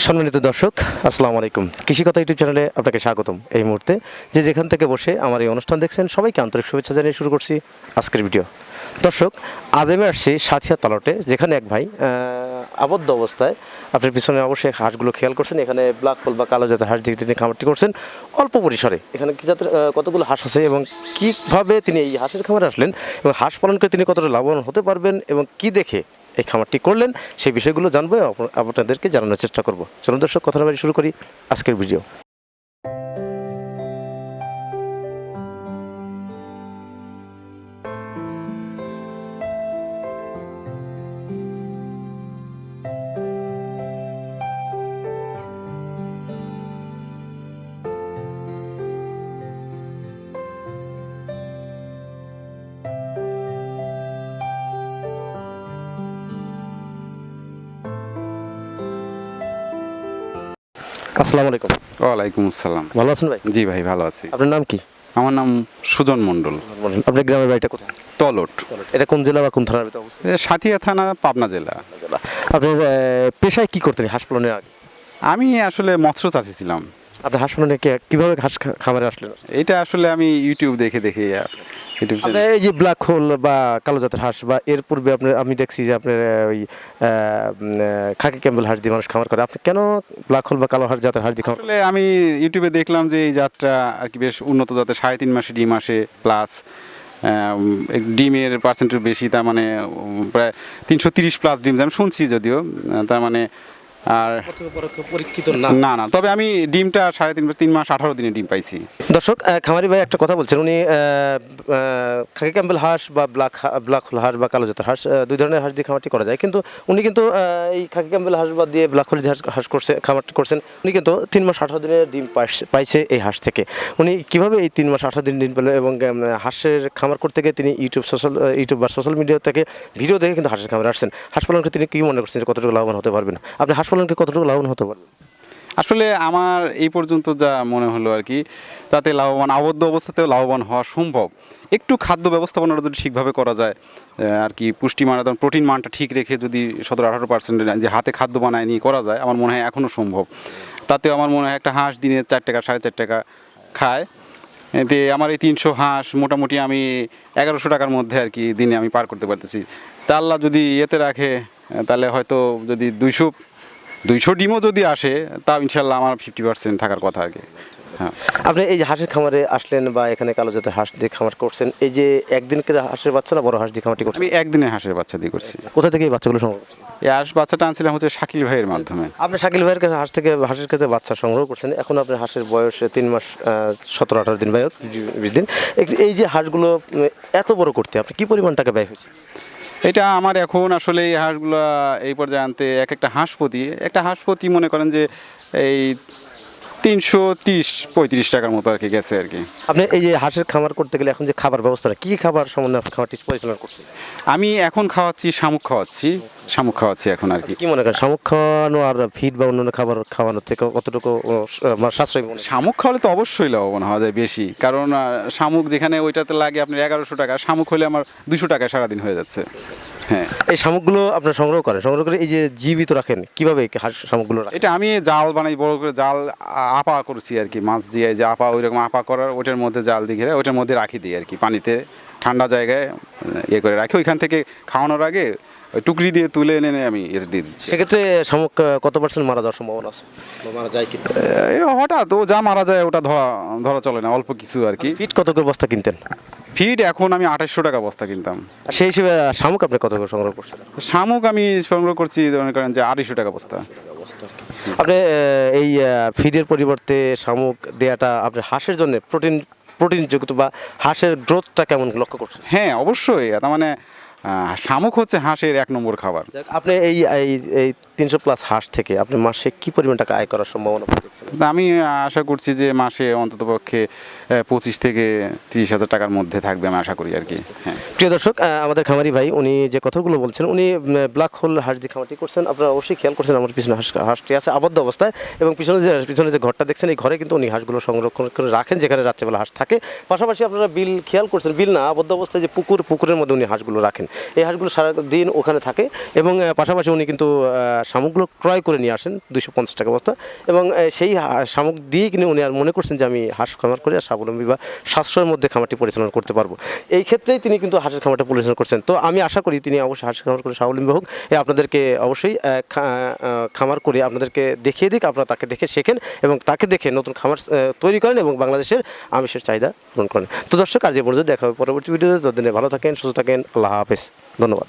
সম্মানিত দর্শক, আসসালামু আলাইকুম। কৃষিকথা ইউটিউব চ্যানেলে আপনাকে স্বাগতম। এই মুহূর্তে যে যেখান থেকে বসে আমার এই অনুষ্ঠান দেখছেন, সবাইকে আন্তরিক শুভেচ্ছা জানিয়ে শুরু করছি আজকের ভিডিও। দর্শক, আজ আমি আসছি সাথিয়া তালটে, যেখানে এক ভাই আবদ্ধ অবস্থায় আপনার পিছনে অবশ্যই হাঁসগুলো খেয়াল করছেন, এখানে ব্ল্যাক হোল বা কালো জাতের হাঁস দিকে তিনি খামারটি করছেন। অল্প পরিসরে এখানে কী জাতের কতগুলো হাঁস আছে এবং কীভাবে তিনি এই হাঁসের খামারে আসলেন এবং হাঁস পালন করে তিনি কতটা লাভবান হতে পারবেন এবং কি দেখে এই খামারটি করলেন, সেই বিষয়গুলো জানব আপ- আপনাদেরকে জানানোর চেষ্টা করব। চলুন দর্শক, কথা শুরু করি আজকের ভিডিও। আসসালামু আলাইকুম। ওয়ালাইকুম আসসালাম। ভালো আছেন ভাই? জি ভাই ভালো আছি। আপনার নাম কি? আমার নাম সুজন মণ্ডল। আপনার গ্রামের বাড়িটা কোথায়? তলট। এটা কোন জেলা বা কোন থানার ভিতরে অবস্থিত? সাথিয়া থানা পাবনা জেলা। আপনার পেশায় কি করতেন হাঁস পালনের আগে? আমি আসলে মৎস্য চাষি ছিলাম। আপনি হাঁস পালনে কীভাবে হাঁস খা- খামারে আসলেন? এটা আসলে আমি ইউটিউব দেখে দেখে এই যে ব্ল্যাক হোল বা কালো জাতের হাঁস বা এর পূর্বে আপনি আমি দেখছি যে আপনার ওই খাকি ক্যাম্বেল হাঁস দিয়ে মানুষ খামার করে। আপনি কেন ব্ল্যাক হোল বা কালো হাঁস জাতের হাঁস দিয়ে আসলে আমি ইউটিউবে দেখলাম যে এই যাত্রা আর কি বেশ উন্নত জাতের সাড়ে তিন মাসে ডিম আসে প্লাস ডিমের পার্সেন্টেজ বেশি তার মানে প্রায় তিনশো তিরিশ প্লাস ডিম আমি শুনছি যদিও তার মানে আর পরীক্ষিত না। না তবে আমি ডিমটা সাড়ে তিন তিন মাস আঠারো দিনে ডিম পাইছি। দর্শক খামারি ভাই একটা কথা বলছেন। উনি খাকি ক্যাম্বেল হাঁস বা ব্ল্যাক ব্ল্যাক হোল হাঁস বা কালো জাতের হাঁস দুই ধরনের হাঁস দিয়ে খামারটি করা যায়। কিন্তু উনি কিন্তু এই খাকি ক্যাম্বেল হাঁস বা দিয়ে ব্ল্যাক হোল হাঁস হাঁস করছে খামারটি করছেন। উনি কিন্তু তিন মাস আঠারো দিনের ডিম পাইছে- পাইছে এই হাঁস থেকে। উনি কীভাবে এই তিন মাস আঠারো দিন ডিম পেলেন এবং হাঁসের খামার করতে গিয়ে তিনি ইউটিউব সোশ্যাল ইউটিউব বা সোশ্যাল মিডিয়া থেকে ভিডিও দেখে কিন্তু হাঁসের খামারে আসছেন। হাঁস পালনকে তিনি কি মনে করছেন যে কতটুকু লাভবান হতে পারবেন? আপনি হাঁস পালনকে কতটুকু লাভবান হতে পারবেন আসলে আমার এই পর্যন্ত যা মনে হলো আর কি, তাতে লাভবান, আবদ্ধ অবস্থাতেও লাভবান হওয়া সম্ভব। একটু খাদ্য ব্যবস্থাপনাটা যদি ঠিকভাবে করা যায় আর কি পুষ্টি মান প্রোটিন মানটা ঠিক রেখে যদি সতেরো আঠারো পার্সেন্ট যে হাতে খাদ্য বানায় নিয়ে করা যায়, আমার মনে হয় এখনও সম্ভব। তাতে আমার মনে হয় একটা হাঁস দিনে চার টাকা, সাড়ে চার টাকা খায়। এতে আমার এই তিনশো হাঁস মোটামুটি আমি এগারোশো টাকার মধ্যে আর কি দিনে আমি পার করতে পারতেছি। তা আল্লাহ যদি ইয়েতে রাখে, তাহলে হয়তো যদি দুইশো দুইশো ডিমও যদি আসে তা ইনশাল্লাহ আমার ফিফটি পার্সেন্ট থাকার কথা আর কি। হ্যাঁ। আপনি এই যে হাঁসের খামারে আসলেন বা এখানে কালো জাতের হাঁস দিয়ে খামার করছেন এই যে একদিনকে হাঁসের বাচ্চা না বড় হাঁস দিয়ে খামারটি করছেন? আমি একদিনে হাঁসের বাচ্চা দিয়ে করছি। কোথা থেকে এই বাচ্চাগুলো সংগ্রহ করছেন? এই হাঁস বাচ্চাটা আনছিলাম হচ্ছে শাকিল ভাইয়ের মাধ্যমে। আপনি শাকিল ভাইয়ের কাছে হাঁস থেকে হাঁসের ক্ষেত্রে বাচ্চা সংগ্রহ করছেন এখন আপনার হাঁসের বয়স তিন মাস সতেরো আঠারো দিন ব্যয় বিশ দিন। এই- এই যে হাঁসগুলো এত বড় করতে আপনি কি পরিমাণ টাকা ব্যয় হয়েছে? এটা আমার এখন আসলে এই হাঁসগুলো এই পর্যায়ে আনতে এক একটা হাঁস প্রতি একটা হাঁস প্রতি মনে করেন যে এই তিনশো তিরিশ পঁয়ত্রিশ টাকার মতো আর কি গেছে আর কি। আপনি এই যে হাঁসের খামার করতে গেলে এখন যে খাবার ব্যবস্থাটা কী খাবার সম্বন্ধে আপনি খামারটি পরিচালনা করছেন? আমি এখন খাওয়াচ্ছি শামুক খাওয়াচ্ছি। শামুক খাওয়াচ্ছি এখন আর কি। কি মনে করেন শামুক খাওয়ানো আর ফিড বা অন্যান্য খাবার খাওয়ানোর থেকে কতটুকু মানে সাশ্রয় শামুক খাওয়ালে তো অবশ্যই লাভবান হওয়া যায় বেশি। কারণ শামুক যেখানে ওইটাতে লাগে আপনার এগারোশো টাকা শামুক হলে আমার দুশো টাকায় সারাদিন হয়ে যাচ্ছে। হ্যাঁ। এই শামুকগুলো আপনার সংগ্রহ করেন? সংগ্রহ করে এই যে জীবিত রাখেন কীভাবে শামুকগুলো এটা আমি জাল বানাই বড় করে জাল আপা করছি আর কি মাছ দিয়ে যে আপা ওই রকম আপা করার ওটার মধ্যে জাল দিয়ে ঘিরে ওটার মধ্যে রাখি দিই আর কি পানিতে ঠান্ডা জায়গায় ইয়ে করে রাখি। ওইখান থেকে খাওয়ানোর আগে ওই টুকরি দিয়ে তুলে এনে আমি এতে দিয়ে দিচ্ছি। সেক্ষেত্রে শামুক কত পার্সেন্ট মারা যাওয়ার সম্ভাবনা আছে? মারা যায় কি এই হঠাৎ ও যা মারা যায় ওটা ধরা ধরা চলে না অল্প কিছু আর কি। ফিট কত করে বস্তা কিনতেন? ফিড এখন আমি আঠাশশো টাকা বস্তা কিনতাম। আর সেই হিসেবে শামুক আপনি কত করে সংগ্রহ করছেন? শামুক আমি সংগ্রহ করছি মনে করেন যে আড়াইশো টাকা বস্তা। আপনি এই ফিডের পরিবর্তে শামুক দেয়াটা আপনার হাঁসের জন্য প্রোটিন প্রোটিনযুক্ত বা হাঁসের গ্রোথটা কেমন লক্ষ্য করছেন? হ্যাঁ অবশ্যই। তার মানে শামুক হচ্ছে হাঁসের এক নম্বর খাবার। আপনি এই এই তিনশো প্লাস হাঁস থেকে আপনি মাসে কি পরিমাণ টাকা আয় করার সম্ভাবনা আমি আশা করছি যে মাসে অন্ততপক্ষে পঁচিশ থেকে তিরিশ হাজার টাকার মধ্যে থাকবে আমি আশা করি আর কি হ্যাঁ। প্রিয় দর্শক আমাদের খামারি ভাই উনি যে কথাগুলো বলছেন উনি ব্ল্যাক হোল হাঁস দিয়ে খামারটি করছেন আপনারা অবশ্যই খেয়াল করছেন আমার পিছনে হাঁস হাঁসটি আছে আবদ্ধ অবস্থায় এবং পিছনে যে পিছনে যে ঘরটা দেখছেন এই ঘরে কিন্তু উনি হাঁসগুলো সংরক্ষণ করে রাখেন যেখানে রাত্রেবেলা হাঁস থাকে। পাশাপাশি আপনারা বিল খেয়াল করছেন বিল না আবদ্ধ অবস্থায় যে পুকুর পুকুরের মধ্যে উনি হাঁসগুলো রাখেন। এই হাঁসগুলো সারা দিন ওখানে থাকে এবং পাশাপাশি উনি কিন্তু শামুকগুলো ক্রয় করে নিয়ে আসেন, দুইশো পঞ্চাশ টাকা বস্তা। এবং সেই শামুক দিয়ে কিনে উনি আর মনে করছেন যে আমি হাঁস খামার করে আর স্বাবলম্বী বা সাশ্রয়ের মধ্যে খামারটি পরিচালনা করতে পারব। এই ক্ষেত্রেই তিনি কিন্তু হাঁসের খামারটা পরিচালনা করছেন। তো আমি আশা করি তিনি অবশ্যই হাঁসের খামার করে স্বাবলম্বী হোক। আপনাদেরকে অবশ্যই খামার করে আপনাদেরকে দেখিয়ে দিক, আপনারা তাকে দেখে শেখেন এবং তাকে দেখে নতুন খামার তৈরি করেন এবং বাংলাদেশের আমিষের চাহিদা পূরণ করেন। তো দর্শক, আজ পর্যন্ত দেখা হবে পরবর্তী ভিডিওতে। ততদিনে ভালো থাকেন, সুস্থ থাকেন, আল্লাহ হাফেজ। ধন্যবাদ।